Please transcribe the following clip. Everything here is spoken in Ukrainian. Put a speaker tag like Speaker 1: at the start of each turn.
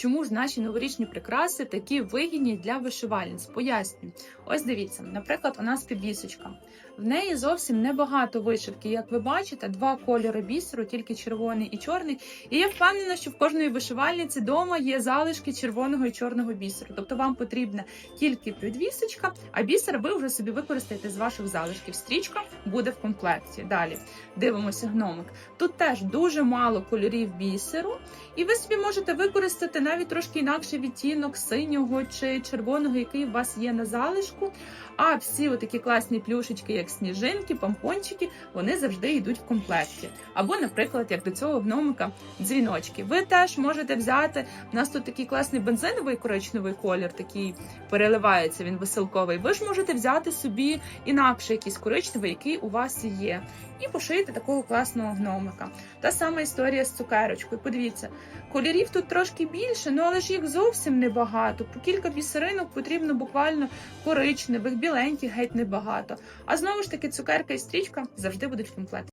Speaker 1: Чому ж наші новорічні прикраси такі вигідні для вишивальниць? Поясню. Ось дивіться, наприклад, у нас підвісочка. В неї зовсім небагато вишивки. Як ви бачите, два кольори бісеру, тільки червоний і чорний. І я впевнена, що в кожної вишивальниці вдома є залишки червоного і чорного бісеру. Тобто вам потрібна тільки підвісочка, а бісер ви вже собі використаєте з ваших залишків. Стрічка буде в комплекті. Далі дивимося гномик. Тут теж дуже мало кольорів бісеру, і ви собі можете використати навіть трошки інакший відтінок синього чи червоного, який у вас є на залишку. А всі отакі класні плюшечки, як сніжинки, помпончики, вони завжди йдуть в комплекті. Або, наприклад, як до цього гномика, дзвіночки. Ви теж можете взяти. У нас тут такий класний бензиновий коричневий колір, такий переливається, він веселковий. Ви ж можете взяти собі інакше якийсь коричневий, який у вас є, і пошити такого класного гномика. Та сама історія з цукерочкою. Подивіться, кольорів тут трошки більше, ну але ж їх зовсім небагато. По кілька бісеринок потрібно буквально коричневих, біленьких геть небагато. А знову ж таки, цукерка і стрічка завжди будуть в комплекті.